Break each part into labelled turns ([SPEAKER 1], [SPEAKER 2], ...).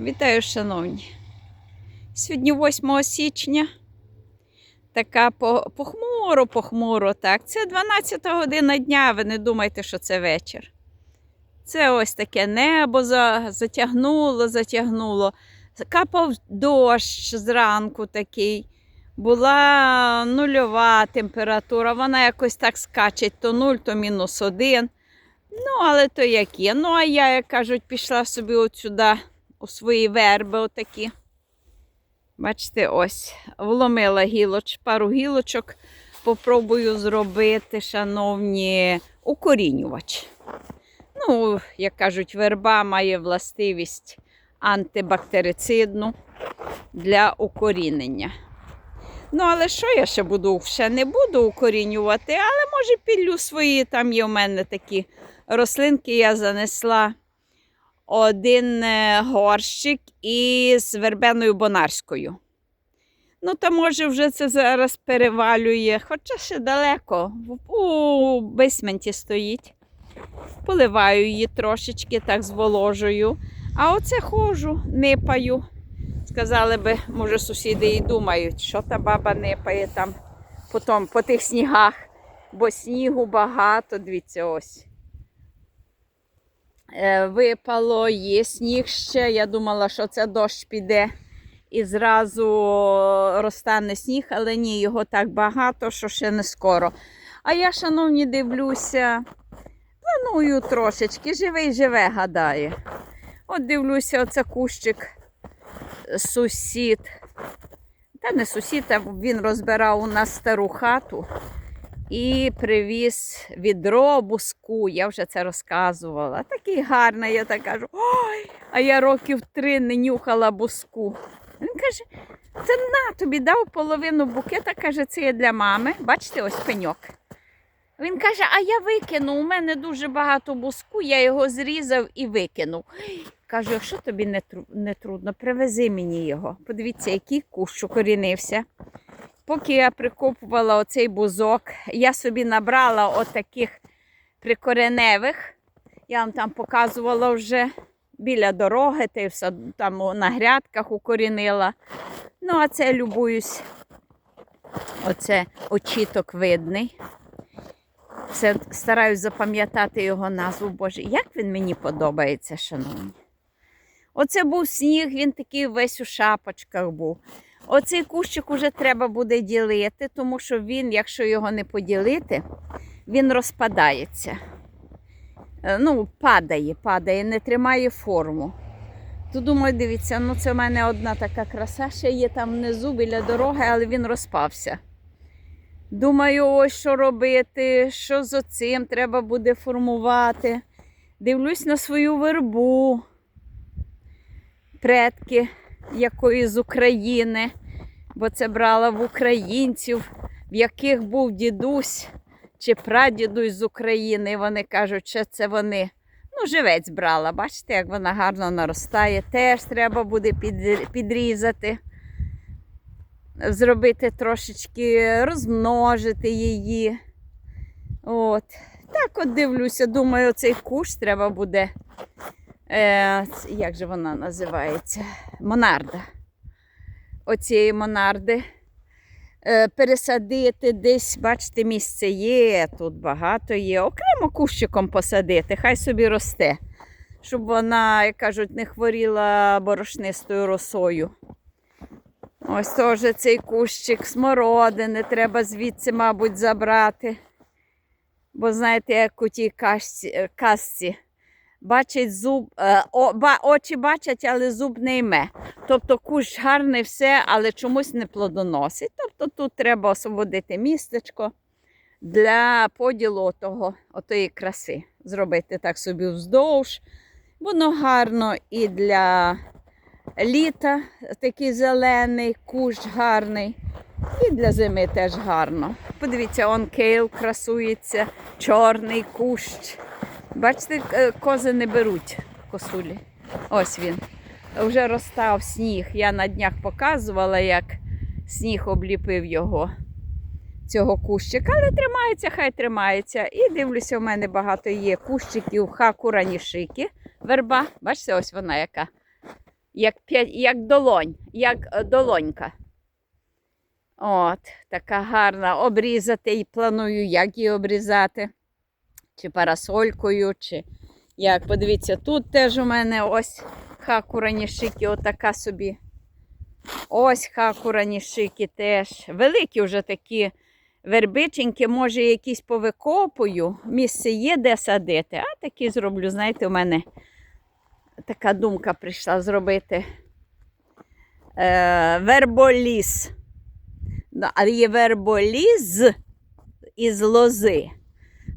[SPEAKER 1] Вітаю, шановні. Сьогодні 8 січня. Така похмуро, похмуро, так. Це 12 година дня, ви не думайте, що це вечір. Це ось таке небо затягнуло, затягнуло. Капав дощ зранку такий. Була нульова температура, вона якось так скаче, то 0, то мінус 1. Ну, але то як є. Ну, а я, як кажуть, пішла собі от сюди, у свої верби отакі. Бачите, ось, вломила гілоч, пару гілочок. Попробую зробити, шановні, укорінювач. Ну, як кажуть, верба має властивість антибактерицидну для укорінення. Ну, але що я ще буду? Ще не буду укорінювати, але може підлю свої, там є у мене такі рослинки, я занесла один е, горщик із вербеною бонарською. Ну, то може вже це зараз перевалює, хоча ще далеко. У бейсменті стоїть. Поливаю її трошечки, так зволожую. А оце ходжу, нипаю. Сказали би, може, сусіди і думають, що та баба нипає там потім, по тих снігах, бо снігу багато, дивіться, ось. Е, Випало, є сніг ще. Я думала, що це дощ піде і зразу розтане сніг, але ні, його так багато, що ще не скоро. А я, шановні, дивлюся, планую трошечки, живий живе, гадає. От дивлюся, оце кущик сусід. Та не сусід, а він розбирав у нас стару хату і привіз відро буску. Я вже це розказувала. Такий гарний, я так кажу. Ой, а я років три не нюхала буску. Він каже: це на тобі дав половину букета, каже, це є для мами. Бачите, ось пеньок. Він каже: А я викину, у мене дуже багато буску, я його зрізав і викинув. Кажу, якщо тобі не, тру- не трудно, привези мені його. Подивіться, який кущ укорінився. Поки я прикопувала оцей бузок, я собі набрала отаких прикореневих. Я вам там показувала вже біля дороги, та все там на грядках укорінила. Ну, а це любуюсь. Оце очіток видний. Це стараюсь запам'ятати його назву. Боже, як він мені подобається, шановні. Оце був сніг, він такий весь у шапочках був. Оцей кущик уже треба буде ділити, тому що він, якщо його не поділити, він розпадається. Е, Ну, падає, падає, не тримає форму. То думаю, дивіться, ну це в мене одна така краса, ще є там внизу біля дороги, але він розпався. Думаю, ось що робити, що з оцим треба буде формувати. Дивлюсь на свою вербу, предки якої з України, бо це брала в українців, в яких був дідусь чи прадідусь з України. Вони кажуть, що це вони. Ну, живець брала. Бачите, як вона гарно наростає. Теж треба буде підрізати, зробити трошечки, розмножити її. От. Так от дивлюся, думаю, цей куш треба буде. Е, як же вона називається? Монарда. Оцієї монарди. Е, пересадити десь, бачите, місце є, тут багато є. Окремо кущиком посадити, хай собі росте, щоб вона, як кажуть, не хворіла борошнистою росою. Ось теж цей кущик смородини треба звідси, мабуть, забрати. Бо знаєте, як у тій е, казці. Бачить зуб, е, о, ба, очі бачать, але зуб не йме. Тобто кущ гарний все, але чомусь не плодоносить. Тобто тут треба освободити містечко для поділу того, отої краси. Зробити так собі вздовж. Воно гарно і для літа такий зелений, кущ гарний. І для зими теж гарно. Подивіться, он кейл красується, чорний кущ. Бачите, е, кози не беруть косулі. Ось він. Вже розстав сніг. Я на днях показувала, як сніг обліпив його, цього кущика. Але тримається, хай тримається. І дивлюся, у мене багато є кущиків хакуранішики. Верба. Бачите, ось вона яка. як, як долонь, як е, долонька. От, така гарна. Обрізати і планую, як її обрізати. Чи парасолькою, чи як. Подивіться, тут теж у мене ось хакура нішики, отака собі. Ось хакура нішики теж. Великі вже такі вербиченьки, може, якісь повикопую. Місце є, де садити. А такі зроблю. Знаєте, у мене така думка прийшла зробити е, верболіс. Але є верболіз із лози.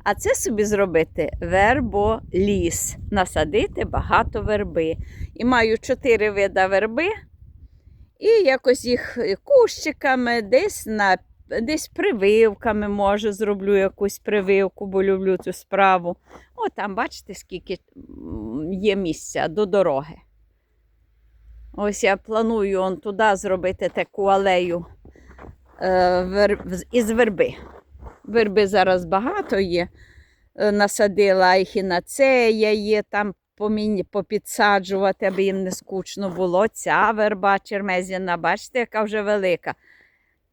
[SPEAKER 1] А це собі зробити верболіс. Насадити багато верби. І маю чотири вида верби. І якось їх кущиками, десь на десь прививками, може, зроблю якусь прививку, бо люблю цю справу. О, там, бачите, скільки є місця до дороги. Ось я планую он туди зробити таку алею е, вер... із верби. Верби зараз багато є. Е, Насадила і хінацея є, там попідсаджувати, аби їм не скучно було. Ця верба чермезяна, бачите, яка вже велика.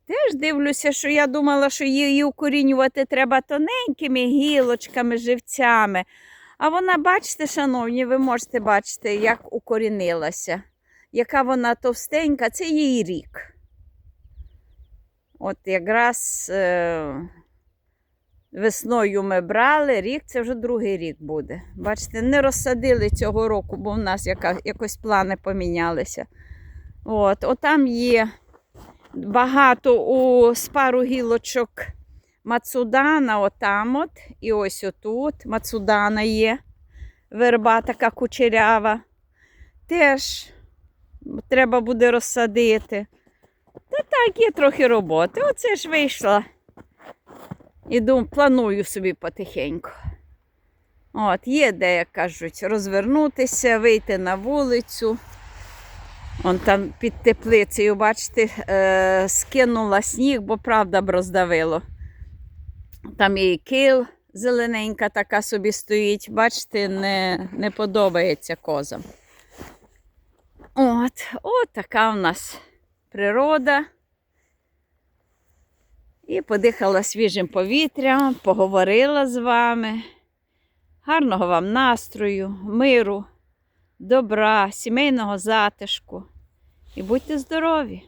[SPEAKER 1] Теж дивлюся, що я думала, що її укорінювати треба тоненькими гілочками, живцями. А вона, бачите, шановні, ви можете бачити, як укорінилася. Яка вона товстенька, це їй рік. От якраз е, весною ми брали, рік це вже другий рік буде. Бачите, не розсадили цього року, бо в нас якось плани помінялися. От, отам є багато у спару гілочок Мацудана, отам от, і ось отут. Мацудана є. Верба така кучерява. Теж треба буде розсадити. Та так, є трохи роботи. Оце ж вийшла. Іду, планую собі потихеньку. От, є де, як кажуть, розвернутися, вийти на вулицю. Он там під теплицею, бачите, е, скинула сніг, бо правда б роздавило. Там і кил зелененька така собі стоїть. Бачите, не, не подобається козам. От, от така в нас природа. І подихала свіжим повітрям, поговорила з вами. Гарного вам настрою, миру, добра, сімейного затишку. І будьте здорові!